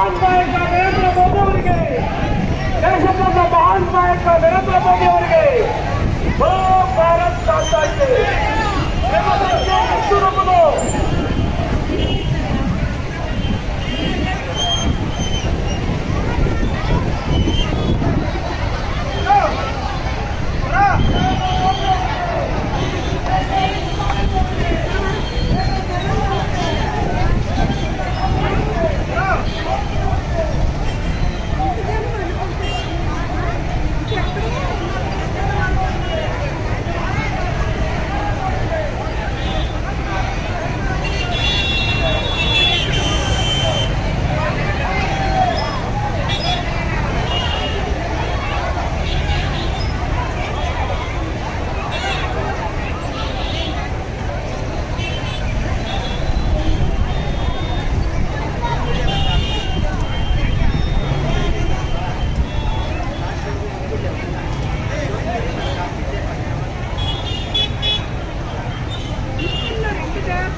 ದೇಶದ ಮಹಾನ್ ನಾಯಕ ನರೇಂದ್ರ ಮೋದಿ ಅವರಿಗೆ ದೇಶದ ಮಹಾನ್ ನಾಯಕ ನರೇಂದ್ರ ಮೋದಿ ಅವರಿಗೆ ಓ ಭಾರತ್ ಮಾತಾ ಕಿ ಜನಸಂಖ್ಯೆ ಎಷ್ಟು ನಮ್ಮದು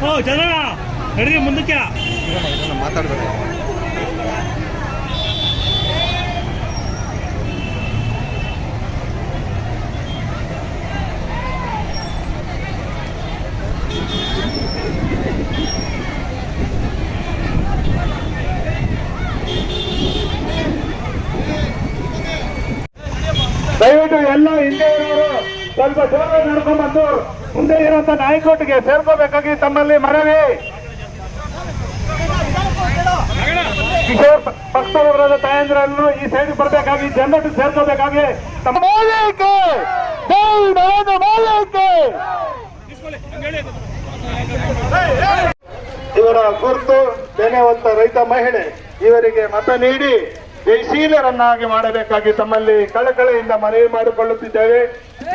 ಓ ಚಂದ್ರ ನಡೀರಿ ಮುಂದಕ್ಕೆ. ಮಾತಾಡ್ಬೇಕು ದಯವಿಟ್ಟು ಎಲ್ಲ ಹಿಂದೆ ಸ್ವಲ್ಪ ಜೋರ ನಡ್ಕೊಂಡ್ ಬಂದು. ಮುಂದೆ ಇರುವಂತ ನಾಯಕೋಟಿಗೆ ಸೇರ್ಕೋಬೇಕಾಗಿ ತಮ್ಮಲ್ಲಿ ಮನವಿ. ಕಿಶೋರ್ ಪಕ್ಷದವರಾದ ತಾಯಂದ್ರನ್ನು ಈ ಸೈಡ್ ಬರಬೇಕಾಗಿ ಜನರು ಸೇರ್ಕೋಬೇಕಾಗಿ ತಮ್ಮ! ಇವರ ಗುರುತು ಬೆನೆವಂತ ರೈತ ಮಹಿಳೆ ಇವರಿಗೆ ಮತ ನೀಡಿ. ಜಯಶೀಲರನ್ನಾಗಿ ಮಾಡಬೇಕಾಗಿ ತಮ್ಮಲ್ಲಿ ಕಳಕಳೆಯಿಂದ ಮನವಿ ಮಾಡಿಕೊಳ್ಳುತ್ತಿದ್ದೇವೆ.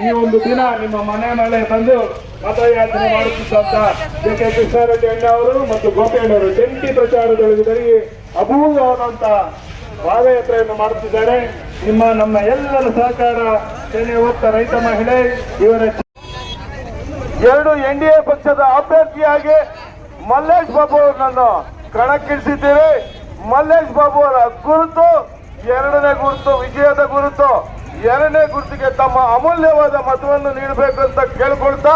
ಈ ಒಂದು ದಿನ ನಿಮ್ಮ ಮನೆ ಮೇಲೆ ಬಂದು ಮತಯಾಚನೆ ಮಾಡುತ್ತಿದ್ದಂತ ಜೆ ಕೆ. ಕೃಷ್ಣಾರೆಡ್ಡಿ ಅಣ್ಣ ಅವರು ಮತ್ತು ಗೋಪಿಯಣ್ಣವರು ಜಂಟಿ ಪ್ರಚಾರದೊಳಗೆ ಅಭೂತವಾದಂತ ಪಾದಯಾತ್ರೆಯನ್ನು ಮಾಡುತ್ತಿದ್ದಾರೆ. ನಿಮ್ಮ ನಮ್ಮ ಎಲ್ಲರ ಸಹಕಾರ ಸೇನೆ ಹೊತ್ತ ರೈತ ಮಹಿಳೆ ಇವರ ಎರಡು ಎನ್ ಡಿ ಎ ಪಕ್ಷದ ಅಭ್ಯರ್ಥಿಯಾಗಿ ಮಲ್ಲೇಶ್ ಬಾಬು ಅವರನ್ನು ಕಣಕ್ಕಿಳಿಸಿದ್ದೇವೆ. ಮಲ್ಲೇಶ್ ಬಾಬು ಅವರ ಗುರುತು, ಎರಡನೇ ಗುರುತು, ವಿಜಯದ ಗುರುತು, ಎರಡನೇ ಗುರುತಿಗೆ ತಮ್ಮ ಅಮೂಲ್ಯವಾದ ಮತವನ್ನು ನೀಡಬೇಕು ಅಂತ ಕೇಳ್ಕೊಳ್ತಾ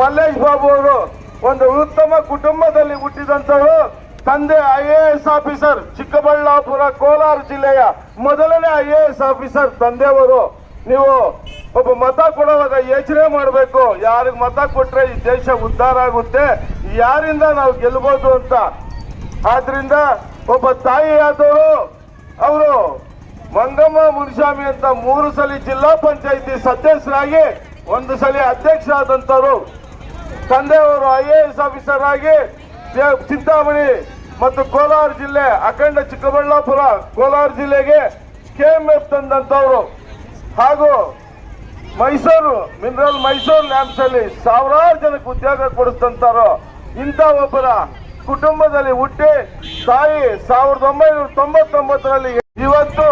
ಮಲ್ಲೇಶ್ ಬಾಬು ಅವರು ಒಂದು ಉತ್ತಮ ಕುಟುಂಬದಲ್ಲಿ ಹುಟ್ಟಿದಂತವರು ತಂದೆ I A S officer, Chikkaballapur, Kolar ಜಿಲ್ಲೆಯ ಮೊದಲನೇ ಐ ಎ ಎಸ್ ಆಫೀಸರ್ ತಂದೆಯವರು ನೀವು ಒಬ್ಬ ಮತ ಕೊಡುವಾಗ ಯೋಚನೆ ಮಾಡಬೇಕು, ಯಾರಿಗೆ ಮತ ಕೊಟ್ರೆ ಈ ದೇಶ ಉದ್ಧಾರ ಆಗುತ್ತೆ, ಯಾರಿಂದ ನಾವು ಗೆಲ್ಬೋದು ಅಂತ. ಆದ್ರಿಂದ ಒಬ್ಬ ತಾಯಿಯಾದವರು ಅವರು ಮಂಗಮ್ಮ ಮುನಿಸ್ವಾಮಿ ಅಂತ ಮೂರು ಸಲ ಜಿಲ್ಲಾ ಪಂಚಾಯಿತಿ ಸದಸ್ಯರಾಗಿ, ಒಂದು ಸಲ ಅಧ್ಯಕ್ಷ ಆದಂತವರು ತಂದೆಯವರು ಐ ಎ ಎಸ್ ಆಫೀಸರ್ ಆಗಿ ಚಿಂತಾಮಣಿ ಮತ್ತು ಕೋಲಾರ ಜಿಲ್ಲೆ, ಅಖಂಡ ಚಿಕ್ಕಬಳ್ಳಾಪುರ, ಕೋಲಾರ ಜಿಲ್ಲೆಗೆ ಕೆ ಎಂ ಎಫ್ ತಂದಂತವರು ಹಾಗೂ ಮೈಸೂರು ಮಿನರಲ್ ಮೈಸೂರು ಲ್ಯಾಂಪ್ಸ್ ಅಲ್ಲಿ ಸಾವಿರಾರು ಜನಕ್ಕೆ ಉದ್ಯೋಗ ಕೊಡಿಸ್ತಂತಾರೋ ಇಂಥ ಒಬ್ಬರ ಕುಟುಂಬದಲ್ಲಿ ಹುಟ್ಟಿ ತಾಯಿ ಸಾವಿರದ ಒಂಬೈನೂರ ತೊಂಬತ್ತೊಂಬತ್ತರಲ್ಲಿ ಇವತ್ತು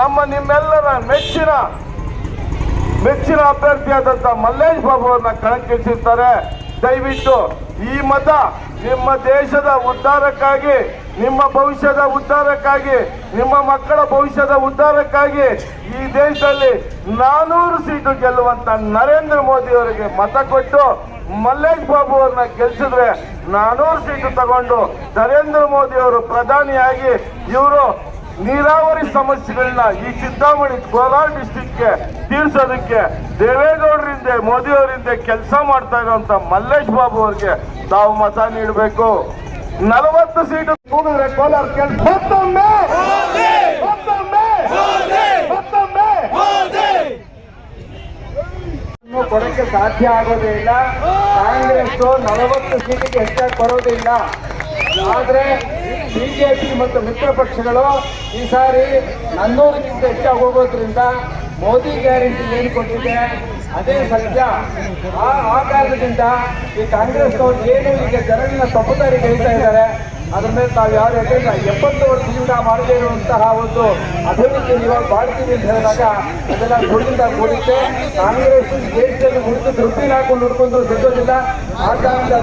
ನಮ್ಮ ನಿಮ್ಮೆಲ್ಲರ ಮೆಚ್ಚಿನ ಮೆಚ್ಚಿನ ಅಭ್ಯರ್ಥಿಯಾದಂತ ಮಲ್ಲೇಶ್ ಬಾಬು ಅವ್ರನ್ನ ಕಣಕ್ಕಿಳಿಸಿರ್ತಾರೆ. ದಯವಿಟ್ಟು ಈ ಮತ ನಿಮ್ಮ ದೇಶದ ಉದ್ಧಾರಕ್ಕಾಗಿ, ನಿಮ್ಮ ಭವಿಷ್ಯದ ಉದ್ಧಾರಕ್ಕಾಗಿ, ನಿಮ್ಮ ಮಕ್ಕಳ ಭವಿಷ್ಯದ ಉದ್ಧಾರಕ್ಕಾಗಿ ಈ ದೇಶದಲ್ಲಿ ನಾನೂರು ಸೀಟು ಗೆಲ್ಲುವಂತ ನರೇಂದ್ರ ಮೋದಿ ಅವರಿಗೆ ಮತ ಕೊಟ್ಟು ಮಲ್ಲೇಶ್ ಬಾಬು ಅವ್ರನ್ನ ಗೆಲ್ಸಿದ್ರೆ ನಾನೂರು ಸೀಟು ತಗೊಂಡು ನರೇಂದ್ರ ಮೋದಿ ಅವರು ಪ್ರಧಾನಿಯಾಗಿ ಇವರು ನೀರಾವರಿ ಸಮಸ್ಯೆಗಳನ್ನ ಈ ಚಿಂತಾಮಣಿ ಕೋಲಾರ ಡಿಸ್ಟಿಕ್ಗೆ ತೀರ್ಸೋದಕ್ಕೆ ದೇವೇಗೌಡರಿಂದ ಮೋದಿ ಅವರಿಂದ ಕೆಲಸ ಮಾಡ್ತಾ ಇರುವಂತ ಮಲ್ಲೇಶ್ ಬಾಬು ಅವರಿಗೆ ತಾವು ಮತ ನೀಡಬೇಕು. ನಲವತ್ತು ಸೀಟು ಕೂಡಿದ್ರೆ ಕೋಲಾರ ಕೊಡಕ್ಕೆ ಸಾಧ್ಯ ಆಗೋದೇ ಇಲ್ಲ. ಕಾಂಗ್ರೆಸ್ ನಲವತ್ತು ಸೀಟಿಗೆ ಹೆಚ್ಚಾಗಿ ಕೊಡೋದಿಲ್ಲ ಆದ್ರೆ ಬಿಜೆಪಿ ಮತ್ತು ಮಿತ್ರ ಪಕ್ಷಗಳು ಈ ಸಾರಿ ನನ್ನೂರಿಗಿಂತ ಹೆಚ್ಚಾಗಿ ಹೋಗೋದ್ರಿಂದ ಮೋದಿ ಗ್ಯಾರಂಟಿ ಏನು ಕೊಟ್ಟಿದೆ. ಅದೇ ಸತ್ಯ. ಆ ಕಾರಣದಿಂದ ಈ ಕಾಂಗ್ರೆಸ್ನವರು ಏನು ಈಗ ಜನರನ್ನ ತಪ್ಪುದಾರಿಗೆ ಹೇಳ್ತಾ ಇದ್ದಾರೆ. ಅದ್ರ ಮೇಲೆ ತಾವು ಯಾರು ಹೇಳಿಲ್ಲ. ಎಪ್ಪತ್ತು ವರ್ಷದಿಂದ ಮಾಡದೇ ಇರುವಂತಹ ಒಂದು ಅಭಿವೃದ್ಧಿ ಇವಾಗ ಮಾಡ್ತೀವಿ ಅಂತ ಹೇಳಿದಾಗ ಅದೆಲ್ಲ ಸುಳ್ಳಿಂದ ಕೂಡಿತ್ತೆ. ಕಾಂಗ್ರೆಸ್ ದೇಶದಲ್ಲಿ ಉಳಿದು ದೃಷ್ಟಿ ಹಾಕೊಂಡು ಹುಡ್ಕೊಂಡು ಸಿಗೋದಿಲ್ಲ ಆ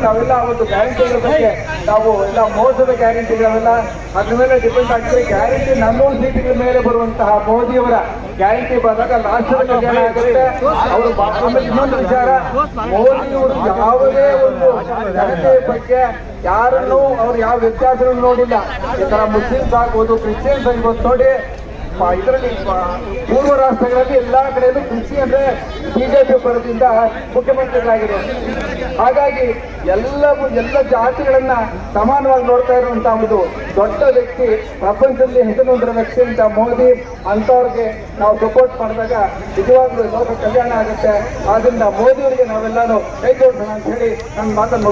ತಾವೆಲ್ಲ ಒಂದು ಗ್ಯಾರಂಟಿಗಳ ಬಗ್ಗೆ ನಾವು ಎಲ್ಲ ಮೋಸದ ಗ್ಯಾರಂಟಿಗಳೆಲ್ಲ ಅದ್ರ ಮೇಲೆ ಡಿಪೆಂಡ್ ಆಗ್ತದೆ ಗ್ಯಾರಂಟಿ ನನ್ನೊಂದು ಸೀಟಿನ ಮೇಲೆ ಬರುವಂತಹ ಮೋದಿಯವರ ಗ್ಯಾರಂಟಿ ಬಂದಾಗ ರಾಷ್ಟ್ರದ ಆಗುತ್ತೆ. ಅವರು ಇನ್ನೊಂದು ವಿಚಾರ. ಮೋದಿಯವರು ಯಾವುದೇ ಒಂದು ಜನತೆಯ ಬಗ್ಗೆ ಯಾರನ್ನು ಅವ್ರು ಯಾವ ವ್ಯತ್ಯಾಸಗಳನ್ನು ನೋಡಿಲ್ಲ. ಈ ತರ ಮುಸ್ಲಿಮ್ಸ್ ಆಗ್ಬೋದು, ಕ್ರಿಶ್ಚಿಯನ್ಸ್ ಆಗ್ಬೋದು. ನೋಡಿ ಇದರಲ್ಲಿ ಪೂರ್ವ ರಾಷ್ಟ್ರಗಳಲ್ಲಿ ಎಲ್ಲಾ ಕಡೆಯಲ್ಲೂ ಕೃಷಿ ಅಂದ್ರೆ ಬಿಜೆಪಿ ಪರದಿಂದ ಮುಖ್ಯಮಂತ್ರಿಗಳಾಗಿದೆ ಹಾಗಾಗಿ ಎಲ್ಲ ಎಲ್ಲ ಜಾತಿಗಳನ್ನ ಸಮಾನವಾಗಿ ನೋಡ್ತಾ ಇರುವಂತಹ ಒಂದು ದೊಡ್ಡ ವ್ಯಕ್ತಿ ಪ್ರಪಂಚದಲ್ಲಿ ಹೆಸರು ವ್ಯಕ್ತಿ ಅಂತ ಮೋದಿ ಅಂತವ್ರಿಗೆ ನಾವು ಸಪೋರ್ಟ್ ಮಾಡಿದಾಗ ನಿಜವಾಗ್ಲೂ ಲೋಕ ಕಲ್ಯಾಣ ಆಗುತ್ತೆ. ಆದ್ರಿಂದ ಮೋದಿಯವರಿಗೆ ನಾವೆಲ್ಲಾನು ಕೈ ಜೋಡಿಸೋಣ ಅಂತ ಹೇಳಿ ನನ್ನ ಮಾತನ್ನು